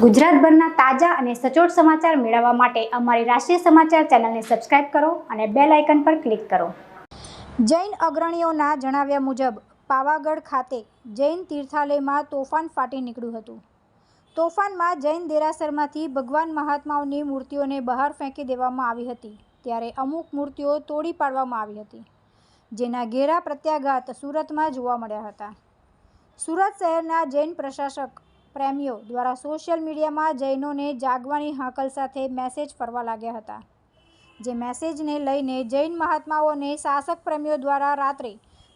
ગુજરાતભરના તાજા અને સચોટ સમાચાર મેળવવા માટે અમારી રાષ્ટ્રીય સમાચાર ચેનલને સબસ્ક્રાઇબ કરો અને બેલ આઇકન પર ક્લિક કરો. જૈન અગ્રણીઓના જણાવ્યા મુજબ, પાવાગઢ ખાતે જૈન તીર્થાલયમાં તોફાન ફાટી નીકળ્યું હતું. તોફાનમાં જૈન દેરાસરમાંથી ભગવાન મહાત્માઓની મૂર્તિઓને બહાર ફેંકી દેવામાં આવી હતી, ત્યારે અમુક મૂર્તિઓ તોડી પાડવામાં આવી હતી, જેના ઘેરા પ્રત્યાઘાત સુરતમાં જોવા મળ્યા હતા. સુરત શહેરના જૈન પ્રશાસક પ્રેમીઓ દ્વારા સોશિયલ મીડિયામાં જૈનોને જાગવાની હાકલ સાથે મેસેજ ફરવા લાગ્યા હતા. જે મેસેજને લઈને જૈન મહાત્માઓને શાસક પ્રેમીઓ દ્વારા રાત્રે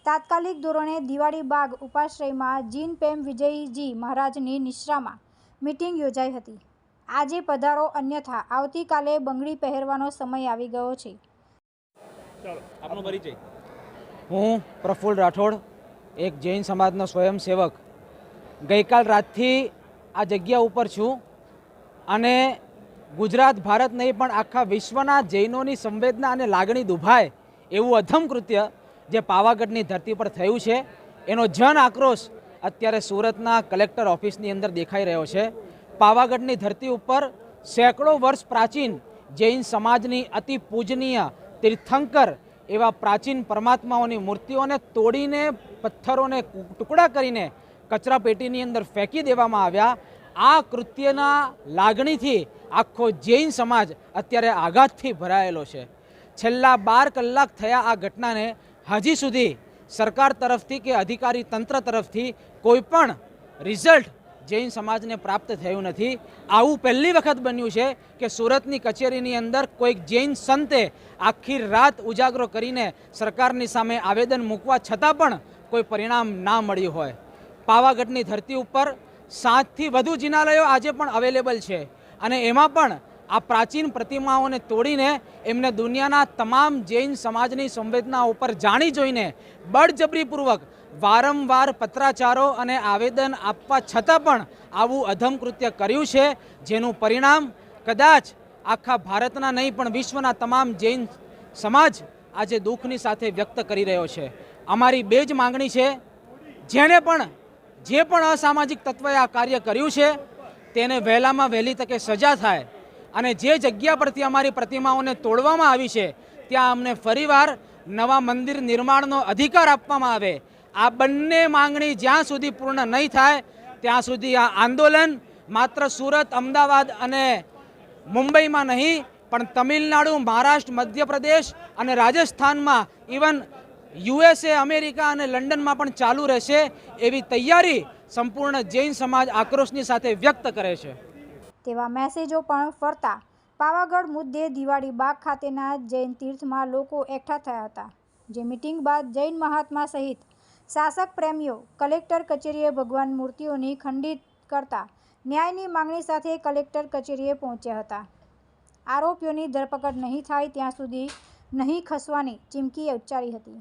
તાત્કાલિક ધોરણે દિવાળી બાગ ઉપાશ્રયમાં જીન પ્રેમ વિજયજી મહારાજની નિશ્રામાં મિટિંગ યોજાઈ હતી. આજે પધારો અન્યથા આવતીકાલે બંગડી પહેરવાનો સમય આવી ગયો છે. આપનો પરિચય. હું પ્રફુલ્લ રાઠોડ એક જૈન સમાજનો સ્વયંસેવક. ગઈકાલ રાતથી આ જગ્યા ઉપર છું અને ગુજરાત, ભારત નહીં, પણ આખા વિશ્વના જૈનોની સંવેદના અને લાગણી દુભાય એવું અધમ કૃત્ય જે પાવાગઢની ધરતી પર થયું છે, એનો જન આક્રોશ અત્યારે સુરતના કલેક્ટર ઓફિસની અંદર દેખાઈ રહ્યો છે. પાવાગઢની ધરતી ઉપર સેંકડો વર્ષ પ્રાચીન જૈન સમાજની અતિ પૂજનીય તીર્થંકર એવા પ્રાચીન પરમાત્માઓની મૂર્તિઓને તોડીને, પથ્થરોને ટુકડા કરીને કચરા પેટીની અંદર ફેંકી દેવામાં આવ્યા. આ કૃત્યના લાગણીથી આખો જૈન સમાજ અત્યારે આઘાતથી ભરાયેલો છે. છેલ્લા બાર કલાક થયા આ ઘટનાને હજી સુધી સરકાર તરફથી કે અધિકારી તંત્ર તરફથી કોઈ પણ રિઝલ્ટ જૈન સમાજને પ્રાપ્ત થયું નથી. આવું પહેલી વખત બન્યું છે કે સુરતની કચેરીની અંદર કોઈક જૈન સંતે આખી રાત ઉજાગરો કરીને સરકારની સામે આવેદન મૂકવા છતાં પણ કોઈ પરિણામ ના મળ્યું હોય. પાવાગઢની ધરતી ઉપર સાતથી વધુ જિનાલયો આજે પણ અવેલેબલ છે. અને એમાં પણ આ પ્રાચીન પ્રતિમાઓને તોડીને એમને દુનિયાના તમામ જૈન સમાજની સંવેદના ઉપર જાણી જોઈને બળજબરીપૂર્વક વારંવાર પત્રાચારો અને આવેદન આપવા છતાં પણ આવું અધમ કૃત્ય કર્યું છે, જેનું પરિણામ કદાચ આખા ભારતના નહીં, પણ વિશ્વના તમામ જૈન સમાજ આજે દુઃખની સાથે વ્યક્ત કરી રહ્યો છે. અમારી બે જ માંગણી છે, જેણે પણ જે પણ અસામાજિક તત્વએ આ કાર્ય કર્યું છે, તેને વહેલામાં વહેલી તકે સજા થાય અને જે જગ્યા પરથી અમારી પ્રતિમાઓને તોડવામાં આવી છે, ત્યાં અમને ફરીવાર નવા મંદિર નિર્માણનો અધિકાર આપવામાં આવે. આ બંને માંગણી જ્યાં સુધી પૂર્ણ નહીં થાય, ત્યાં સુધી આ આંદોલન માત્ર સુરત, અમદાવાદ અને મુંબઈમાં નહીં, પણ તમિલનાડુ, મહારાષ્ટ્ર, મધ્યપ્રદેશ અને રાજસ્થાનમાં, ઇવન યુએસએ, અમેરિકા અને લંડનમાં પણ ચાલુ રહેશે એવી તૈયારી સંપૂર્ણ જૈન સમાજ આક્રોશની સાથે વ્યક્ત કરે છે. તેવા મેસેજો પણ ફરતા. પાવાગઢ મુદ્દે દિવાળી બાગ ખાતેના જૈન તીર્થમાં લોકો એકઠા થયા હતા, જે મિટિંગ બાદ જૈન મહાત્મા સહિત શાસક પ્રેમીઓ, કલેક્ટર કચેરીએ ભગવાન મૂર્તિઓની ખંડિત કરતા ન્યાયની માંગણી સાથે કલેક્ટર કચેરીએ પહોંચ્યા હતા. આરોપીઓની ધરપકડ નહીં થાય ત્યાં સુધી નહીં ખસવાની ચીમકી ઉચ્ચારી હતી.